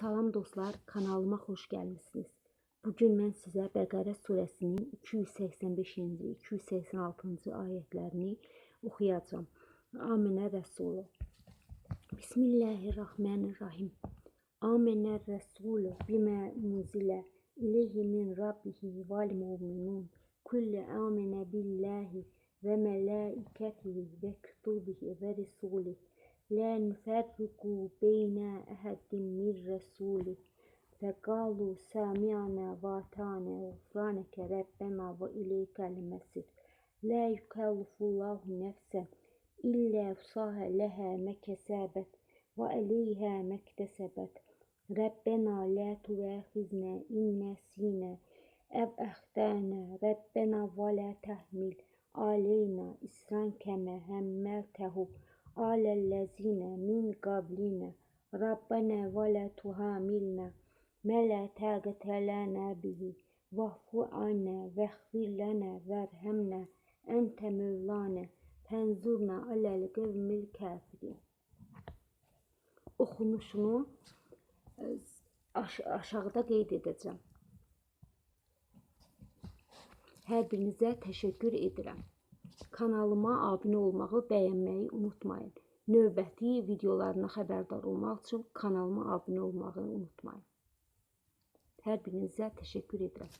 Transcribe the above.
Salam dostlar, kanalıma xoş gəlmisiniz. Bugün mən sizə Bəqərə surəsinin 285-ci, 286-cı ayətlərini oxuyacağam. Aminə Rəsulu. Bismillahirrahmanirrahim. Aminə Rəsulu bimə unzilə ileyhi min rabbihi vel mu'minun. Kullu aminə billahi və mələikətihi və kütubihi və rusulihi. La nufarriqu beynə əhədin min rəsulih. فقالوا سمعنا وأطعنا غفرانك ربنا وإليك المصير. لا يكلف الله نفسا إلا وسعها لها ما كسبت وعليها ما اكتسبت. ربنا لا تؤاخذنا إن نسينا أو أخطأنا. ربنا ولا تحمل علينا إصرا كما حملته على الذين من قبلنا ربنا ولا تحملنا ما لا طاقة لنا به واعف عنا واغفر لنا وارحمنا أنت مولانا فانظرنا على القوم الكافرين Oxunuşunu e, aş aşağıda qeyd edəcəm. Hər birinizə təşəkkür edirəm. Kanalıma abunə olmağı, bəyənməyi unutmayın. Növbəti videolarına xəbərdar olmaq üçün kanalıma abunə olmağı unutmayın. Hər birinizə təşəkkür edirəm.